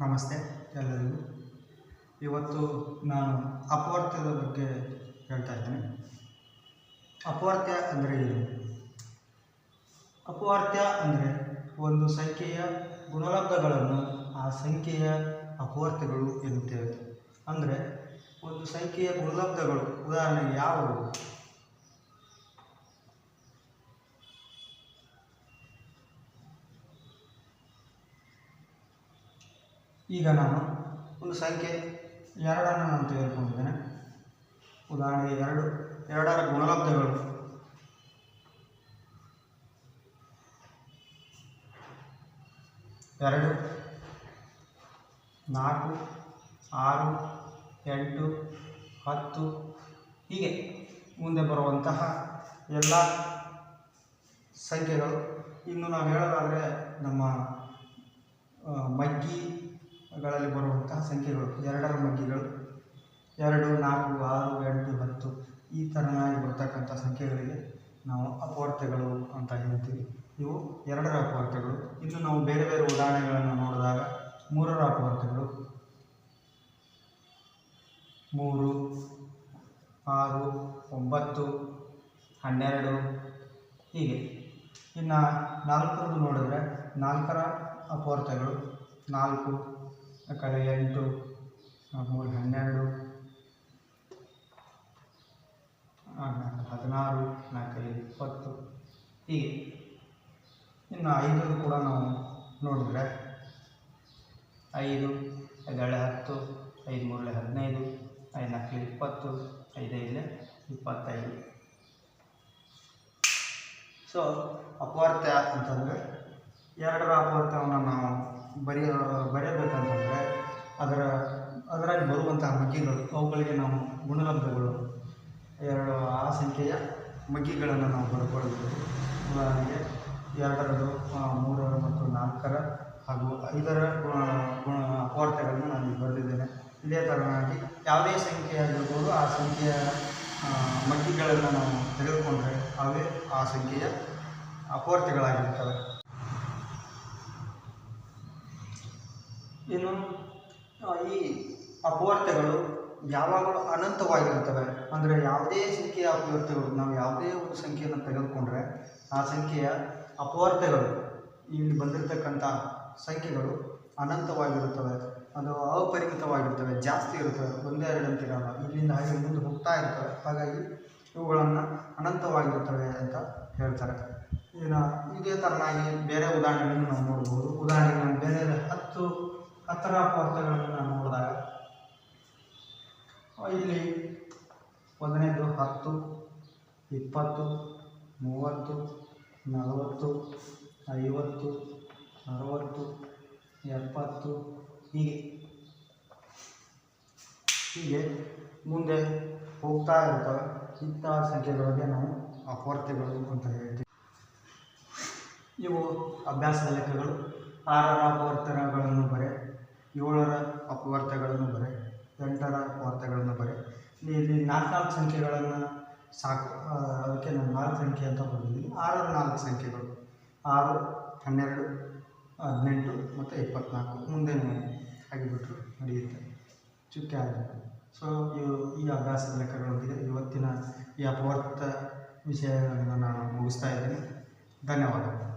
ನಮಸ್ತೆ ಎಲ್ಲರಿಗೂ. ಇವತ್ತು ನಾನು ಅಪವರ್ತ್ಯದ ಬಗ್ಗೆ ಹೇಳ್ತಾ ಇದ್ದೇನೆ. ಅಪವರ್ತ್ಯ ಅಂದರೆ ಏನು? ಅಪವರ್ತ್ಯ ಅಂದರೆ ಒಂದು ಸಂಖ್ಯೆಯ ಗುಣಲಬ್ಧಗಳನ್ನು ಆ ಸಂಖ್ಯೆಯ ಅಪವರ್ತ್ಯಗಳು ಎನ್ನುತ್ತೇವೆ. ಅಂದರೆ ಒಂದು ಸಂಖ್ಯೆಯ ಗುಣಲಬ್ಧಗಳು, ಉದಾಹರಣೆಗೆ ಯಾವುವು ಈಗ ನಾನು ಒಂದು ಸಂಖ್ಯೆ ಎರಡನ್ನು ನಾನು ತೆಗೆದುಕೊಂಡಿದ್ದೇನೆ. ಉದಾಹರಣೆಗೆ ಎರಡು ಎರಡರ ಗುಣಲಬ್ಧಗಳು. ಎರಡು ನಾಲ್ಕು ಆರು ಎಂಟು ಹತ್ತು ಹೀಗೆ ಮುಂದೆ ಬರುವಂತಹ ಎಲ್ಲ ಸಂಖ್ಯೆಗಳು. ಇನ್ನು ನಾವು ಹೇಳೋದಾದರೆ ನಮ್ಮ ಆ, ಮಗ್ಗಿಗಳಲ್ಲಿ ಬರುವಂತಹ ಸಂಖ್ಯೆಗಳು. ಎರಡರ ಮಗ್ಗಿಗಳು ಎರಡು, ನಾಲ್ಕು, ಆರು, ಎಂಟು, ಹತ್ತು. ಈ ಥರನಾಗಿ ಬರ್ತಕ್ಕಂಥ ಸಂಖ್ಯೆಗಳಿಗೆ ನಾವು ಅಪವರ್ತ್ಯಗಳು ಅಂತ ಹೇಳ್ತೀವಿ. ಇವು ಎರಡರ ಅಪವರ್ತ್ಯಗಳು ಇನ್ನು ನಾವು ಬೇರೆ ಬೇರೆ ಉದಾಹರಣೆಗಳನ್ನು ನೋಡಿದಾಗ ಮೂರರ ಅಪವರ್ತ್ಯಗಳು ಮೂರು, ಆರು, ಒಂಬತ್ತು, ಹನ್ನೆರಡು. ಹೀಗೆ. ಇನ್ನು ನಾಲ್ಕರದ್ದು ನೋಡಿದ್ರೆ ನಾಲ್ಕರ ಅಪವರ್ತ್ಯಗಳು ನಾಲ್ಕು ಕಳೆ ಎಂಟು ಮೂರು ಹನ್ನೆರಡು ಆ, ನಾಲ್ಕು ಹದಿನಾರು ನಾಲ್ಕೈದು ಇಪ್ಪತ್ತು ಹೀಗೆ. ಇನ್ನು ಐದು ಕೂಡ ನಾವು ನೋಡಿದ್ರೆ ಐದು ಐದೇಳೆ ಹತ್ತು ಐದು ಮೂರಲೆ ಹದಿನೈದು ಐದು ನಾಲ್ಕಲೆ ಇಪ್ಪತ್ತು ಐದೈದು ಇಪ್ಪತ್ತೈದು. ಸೊ ಅಪವರ್ತ್ಯ ಅಂತಂದರೆ ಎರಡರ ಅಪವರ್ತ್ಯವನ್ನು ಸಂಖ್ಯೆಯ ಮಗ್ಗಿಗಳನ್ನು ನಾವು ಬರ್ಕೊಳ್ಬೋದು ಉದಾಹರಣೆಗೆ ಎರಡರದು ಆ, ಮೂರರ ಮತ್ತು ನಾಲ್ಕರ ಹಾಗೂ ಐದರ ಗುಣ ಗುಣ ಅಪವರ್ತ್ಯಗಳನ್ನು ನಾನು ಬರೆದಿದ್ದೇನೆ. ಇದೇ ಥರನಾಗಿ ಯಾವುದೇ ಸಂಖ್ಯೆ ಆಗಿರ್ಬೋದು ಆ ಸಂಖ್ಯೆಯ ಮಗ್ಗಿಗಳನ್ನು ನಾವು ತೆಗೆದುಕೊಂಡರೆ ಅವೇ ಆ ಸಂಖ್ಯೆಯ ಅಪವರ್ತ್ಯಗಳಾಗಿರ್ತವೆ ಇನ್ನು ಆ, ಈ ಅಪವರ್ತ್ಯಗಳು ಯಾವಾಗಲೂ ಅನಂತವಾಗಿರುತ್ತವೆ. ಅಂದರೆ ಯಾವುದೇ ಸಂಖ್ಯೆಯ ಅಪವರ್ತ್ಯಗಳು ನಾವು ಯಾವುದೇ ಒಂದು ಸಂಖ್ಯೆಯನ್ನು ತೆಗೆದುಕೊಂಡ್ರೆ ಆ ಸಂಖ್ಯೆಯ ಅಪವರ್ತ್ಯಗಳು ಇಲ್ಲಿ ಬಂದಿರತಕ್ಕಂಥ ಸಂಖ್ಯೆಗಳು ಅನಂತವಾಗಿರುತ್ತವೆ. ಅದು ಅಪರಿಮಿತವಾಗಿರ್ತವೆ ಜಾಸ್ತಿ ಇರುತ್ತವೆ. ಒಂದೇ ಎರಡು ಅಂತಿರಲ್ಲ ಇಲ್ಲಿಂದ ಹಾಗೆ ಮುಂದೆ ಹೋಗ್ತಾ ಇರ್ತವೆ ಹಾಗಾಗಿ ಇವುಗಳನ್ನು ಅನಂತವಾಗಿರುತ್ತವೆ ಅಂತ ಹೇಳ್ತಾರೆ. ಇನ್ನು ಇದೇ ಥರನಾಗಿ ಬೇರೆ ಉದಾಹರಣೆಗಳನ್ನು ನಾವು ನೋಡ್ಬೋದು. ಉದಾಹರಣೆಗೆ ಬೇರೆ ಹತ್ತು, ಹತ್ತರ ಅಪವರ್ತಗಳನ್ನು ನಾವು ನೋಡಿದಾಗ ಆ, ಇಲ್ಲಿ ಒಂದನೇದು ಹತ್ತು, ಇಪ್ಪತ್ತು, ಮೂವತ್ತು, ನಲವತ್ತು, ಐವತ್ತು, ಅರವತ್ತು, ಎಪ್ಪತ್ತು, ಹೀಗೆ. ಹೀಗೆ ಮುಂದೆ ಹೋಗ್ತಾ ಇರ್ತವೆ ಇಂತಹ ಸಂಖ್ಯೆಗಳಿಗೆ ನಾವು ಅಪವರ್ತೆಗಳು ಅಂತ ಹೇಳ್ತೀವಿ. ಇವು ಅಭ್ಯಾಸದ ಲೆಕ್ಕಗಳು. ಆರರ ಅಪವರ್ತನಗಳನ್ನು ಬರೆ, ಏಳರ ಅಪವರ್ತಗಳನ್ನು ಬರೆ, ಎಂಟರ ಅಪವರ್ತಗಳನ್ನು ಬರೆ. ಇಲ್ಲಿ ನಾಲ್ಕು ನಾಲ್ಕು ಸಂಖ್ಯೆಗಳನ್ನು ಸಾಕು. ಅದಕ್ಕೆ ನಾವು ನಾಲ್ಕು ಸಂಖ್ಯೆ ಅಂತ ಬಂದಿದ್ದೀನಿ ಆರರ ನಾಲ್ಕು ಸಂಖ್ಯೆಗಳು. ಆರು, ಹನ್ನೆರಡು, ಹದಿನೆಂಟು ಮತ್ತು ಇಪ್ಪತ್ತ್ನಾಲ್ಕು ಮುಂದೆ ಆಗಿಬಿಟ್ರು ನಡೆಯುತ್ತೆ. ಚುಕ್ಕೆ ಆಗಬೇಕು. ಸೊ ಇವು ಈ ಅಭ್ಯಾಸದ ಲೆಕ್ಕಗಳೊಂದಿಗೆ ಇವತ್ತಿನ ಈ ಅಪವರ್ತ ವಿಷಯಗಳನ್ನು ನಾನು ಮುಗಿಸ್ತಾ ಇದ್ದೀನಿ. ಧನ್ಯವಾದಗಳು.